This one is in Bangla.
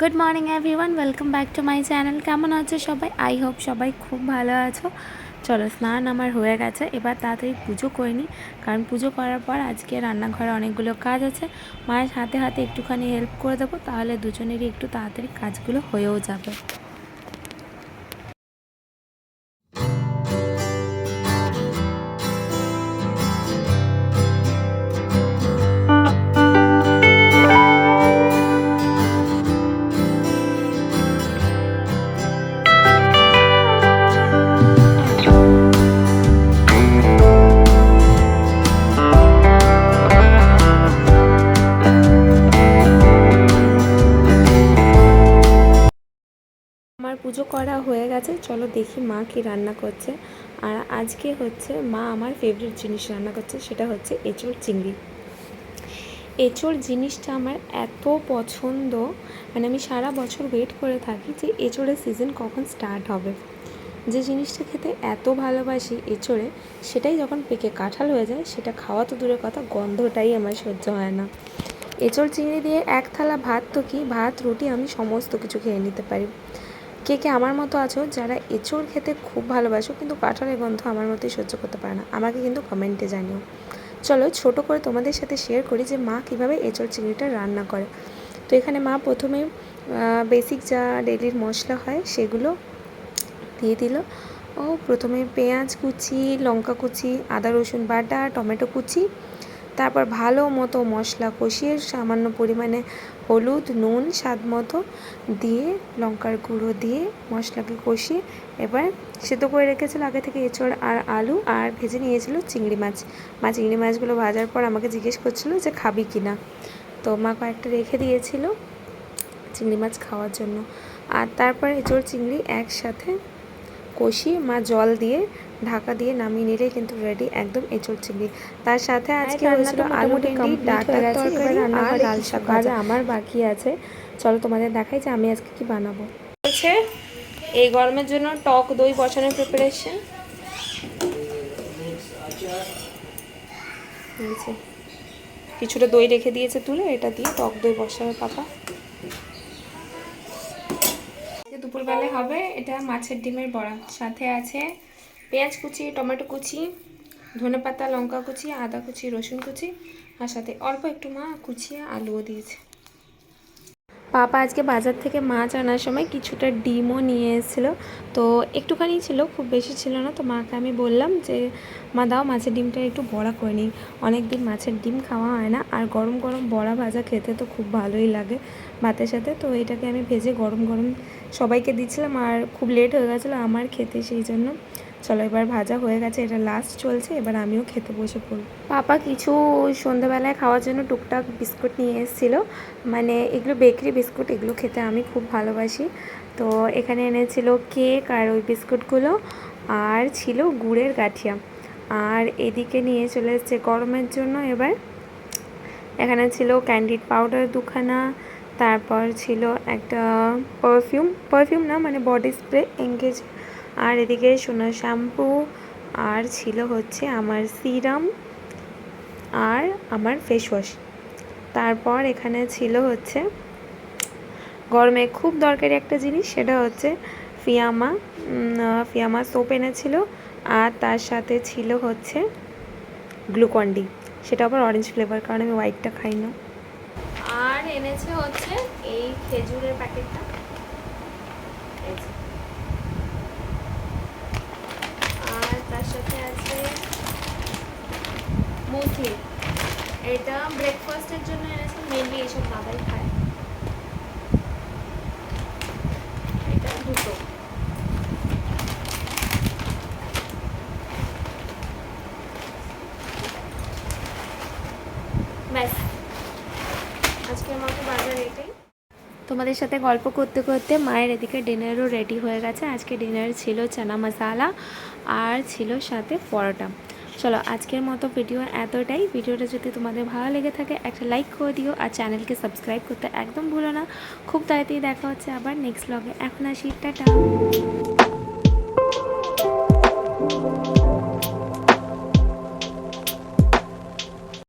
Good morning everyone welcome back to my channel কেমন আছো সবাই? আই হোপ সবাই খুব ভালো আছো। চলো, স্নান আমার হয়ে গেছে। এবার তাড়াতাড়ি পুজো করে নিই। কারণ পুজো করার পর আজকে রান্নাঘরে অনেকগুলো কাজ আছে। মায়ের হাতে হাতে একটুখানি হেল্প করে দেবো। তাহলে দুজনেরই একটু তাড়াতাড়ি কাজগুলো হয়েও যাবে। আমার পুজো করা হয়ে গেছে। চলো দেখি মা কি রান্না করছে। আর আজকে হচ্ছে মা আমার ফেভারিট জিনিস রান্না করছে, সেটা হচ্ছে এঁচড় চিংড়ি। এঁচড় জিনিসটা আমার এত পছন্দ মানে আমি সারা বছর ওয়েট করে থাকি যে এঁচোড়ের সিজন কখন স্টার্ট হবে। যে জিনিসটা খেতে এত ভালোবাসি এঁচোড়ে, সেটাই যখন পেকে কাঁঠাল হয়ে যায়, সেটা খাওয়া তো দূরের কথা, গন্ধটাই আমার সহ্য হয় না। এঁচড় চিংড়ি দিয়ে এক থালা ভাত তো কি? ভাত, রুটি আমি সমস্ত কিছু খেয়ে নিতে পারি। কে কে আমার মতো আছো যারা এঁচড় খেতে খুব ভালোবাসো, কিন্তু কাঁঠালের গন্ধ আমার মতোই সহ্য করতে পারে না। আমাকে কিন্তু কমেন্টে জানিও। চলো ছোট করে তোমাদের সাথে শেয়ার করি যে মা কীভাবে এঁচড় চিংড়িটা রান্না করে। তো এখানে মা প্রথমে বেসিক যা ডেলির মশলা হয় সেগুলো দিয়ে দিল। ও প্রথমে পেঁয়াজ কুচি, লঙ্কা কুচি, আদা রসুন বাটা, টমেটো কুচি তারপর ভালো মতো মশলা কষিয়ে সামান্য পরিমাণে হলুদ, নুন, স্বাদ মতো দিয়ে, লঙ্কার গুঁড়ো দিয়ে মশলাকে কষিয়ে এবার সেদ্ধ করে রেখেছিল আগে থেকে এঁচড় আর আলু আর ভেজে নিয়েছিল চিংড়ি মাছ। মা চিংড়ি মাছগুলো ভাজার পর আমাকে জিজ্ঞেস করছিল যে খাবি কি না? তো মা কয়েকটা রেখে দিয়েছিল চিংড়ি মাছ খাওয়ার জন্য। আর তারপর এঁচড়, চিংড়ি একসাথে কষিয়ে মা জল দিয়ে ঢাকা দিয়ে নামিয়ে নিলেই কিন্তু রেডি একদম এঁচড় চিংড়ি। তার সাথে আজকে হয়েছিল আলু ভেন্ডি ডাটার তরকারি আর লাল শাক ভাজা। আমার বাকি আছে। চলো তোমাদের দেখাই যে আমি আজকে কি বানাবো। হচ্ছে এই গরমের জন্য টক দই বসানোর প্রিপারেশন কিছুটা দই রেখে দিয়েছে তুলে এটা দিয়ে টক দই বসাবে পাপা। দুপুরবেলায় হবে এটা মাছের ডিমের বড়া। সাথে আছে পেঁয়াজ কুচি, টমেটো কুচি, ধনে পাতা, লঙ্কা কুচি, আদা কুচি, রসুন কুচি, আর সাথে অল্প একটু মা কুচিয়ে আলুও দিয়েছে। পাপা আজকে বাজার থেকে মাছ আনার সময় কিছুটা ডিমও নিয়ে এসেছিল। তো একটুখানি ছিল, খুব বেশি ছিল না। তো মাকে আমি বললাম যে, মা, দাও মাছের ডিমটা একটু বড়া করে নিই। অনেক দিন মাছের ডিম খাওয়া হয় না। আর গরম গরম বড়া ভাজা খেতে তো খুব ভালোই লাগে ভাতের সাথে। তো এটাকে আমি ভেজে গরম গরম সবাইকে দিচ্ছিলাম। আর খুব লেট হয়ে গেছিল আমার খেতে সেই জন্য। চলো এবার ভাজা হয়ে গেছে, এটা লাস্ট চলছে, এবার আমিও খেতে বসে পড়ব। পাপা কিছু সন্ধ্যাবেলায় খাওয়ার জন্য টুকটাক বিস্কুট নিয়ে এসেছিল মানে এগুলো বেকারি বিস্কুট, এগুলো খেতে আমি খুব ভালোবাসি। তো এখানে এনেছিল কেক আর ওই বিস্কুটগুলো, আর ছিল গুড়ের গাঠিয়া। আর এদিকে নিয়ে চলে এসছে গরমের জন্য এবার। এখানে ছিল ক্যান্ডিড পাউডার দুখানা, তারপর ছিল একটা পারফিউম পারফিউম না মানে বডি স্প্রে এঙ্গেজ আর এদিকে সোনা শ্যাম্পু আর ছিল হচ্ছে আমার সিরাম আর আমার ফেস ওয়াশ তারপর এখানে ছিল হচ্ছে গরমে খুব দরকারি একটা জিনিস, সেটা হচ্ছে ফিয়ামা। ফিয়ামা সোপ এনেছিল আর তার সাথে ছিল হচ্ছে গ্লুকন্ডি সেটা আবার অরেঞ্জ ফ্লেভার কারণ আমি হোয়াইটটা খাই না। আর এনেছে হচ্ছে এই খেজুরের প্যাকেটটা আর তার সাথে আছে মুসলি এটা ব্রেকফাস্টের জন্য এনেছে মেনলি এইসব দাদাই খায় এটা দুটো ব্যাস আজকের মতো বাজার এটাই তোমাদের সাথে গল্প করতে করতে মায়ের এদিকে ডিনারও রেডি হয়ে গেছে। আজকে ডিনার ছিল চানা মশালা আর ছিল সাথে পরোটা। চলো, আজকের মতো ভিডিও এতটাই। ভিডিওটা যদি তোমাদের ভালো লেগে থাকে, একটা লাইক করে দিও আর চ্যানেলকে সাবস্ক্রাইব করতে একদম ভুলো না। খুব তাড়াতাড়ি দেখা হচ্ছে আবার নেক্সট ব্লগে এখন আসি, টাটা।